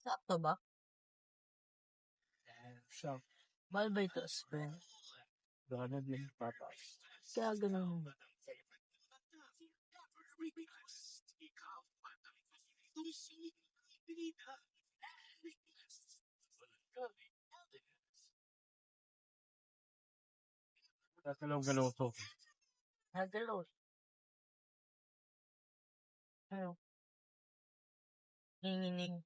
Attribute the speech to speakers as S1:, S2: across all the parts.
S1: Sakto ba?
S2: Siya,
S1: Mahal ba ito, Sven?
S2: ganun din patas.
S1: Kaya ganun.
S2: Gagalaw-galaw to.
S1: Nagalaw. Ano? Ninginig.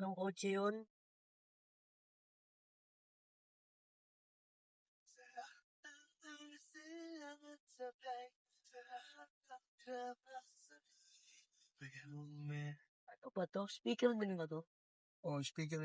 S1: Yung kotse yun. Ano ba to? Speaker din ba to?
S2: Oh, speaker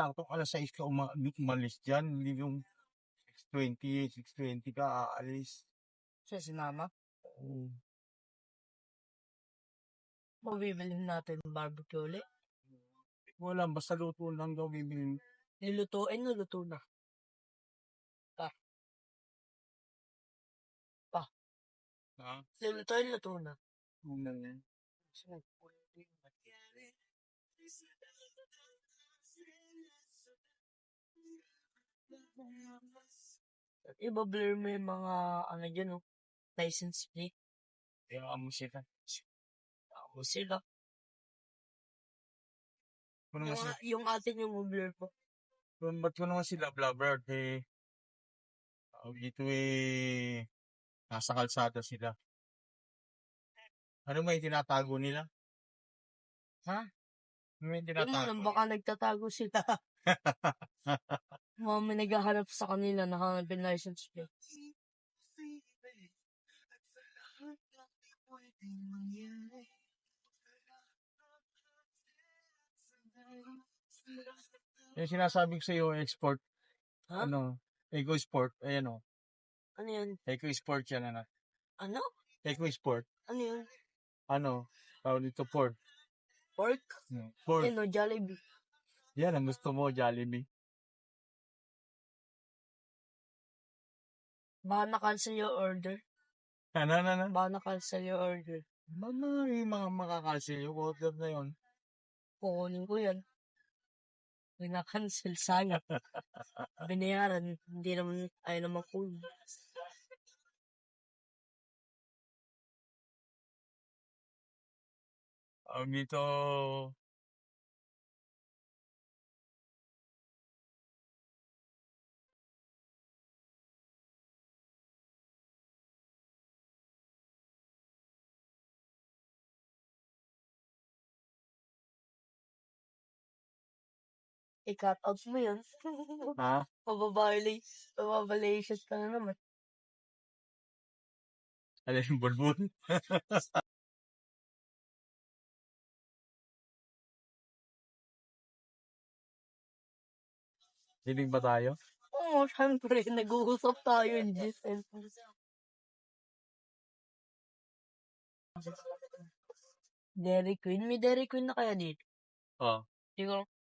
S2: Sakto alas 6 ka uma- umalis dyan. Hindi yung 6.20, 6.20 ka aalis.
S1: Siya si mama.
S2: Oo.
S1: Mabibilhin natin barbecue ulit.
S2: Wala, basta luto lang daw bibili.
S1: Nilutuin, niluto na.
S2: Ha?
S1: Nilutuin, luto na.
S2: Una yan.
S1: Iba blur mo yung mga, ano dyan, oh, license plate.
S2: Kaya mo sila.
S1: Ako sila.
S2: Kung
S1: Yung,
S2: naman sila,
S1: yung atin yung blur po.
S2: kung ba't ko naman sila blabber, eh, tawag dito eh, nasa kalsada sila. Ano may tinatago nila?
S1: Ha?
S2: Ano may
S1: Yung
S2: tinatago?
S1: alam, baka nagtatago sila. Mga may naghahanap sa kanila, nakahanap yung license plate.
S2: Yung sinasabi ko sa iyo, export,
S1: Ha?
S2: ano, Eco Sport, ayan o.
S1: Ano yun?
S2: Eco Sport yan, ano.
S1: Ano?
S2: Eco Sport,
S1: Ano yun?
S2: ano, tawag dito, Ford.
S1: Pork?
S2: Hmm, Ford.
S1: Ano, Jollibee.
S2: Yan, ang gusto mo, Jollibee.
S1: Baka na-cancel yung order.
S2: Ano, ano, ano?
S1: Baka na-cancel yung order.
S2: Mga, yung mga makakalsil, yung order na yun.
S1: Kukunin ko yan. May na-cancel sana. Binayaran. Hindi naman, ayaw naman kunin.
S2: Tawag dito,
S1: I-cut out mo yun.
S2: ha?
S1: Pababalation. Pababalation ka na naman.
S2: Alin yung bulbul? Dinig ba tayo?
S1: Oo, syempre. Nag-uusap tayo in this Dairy Queen. May Dairy Queen na kaya dito?
S2: Oo.
S1: Siguro.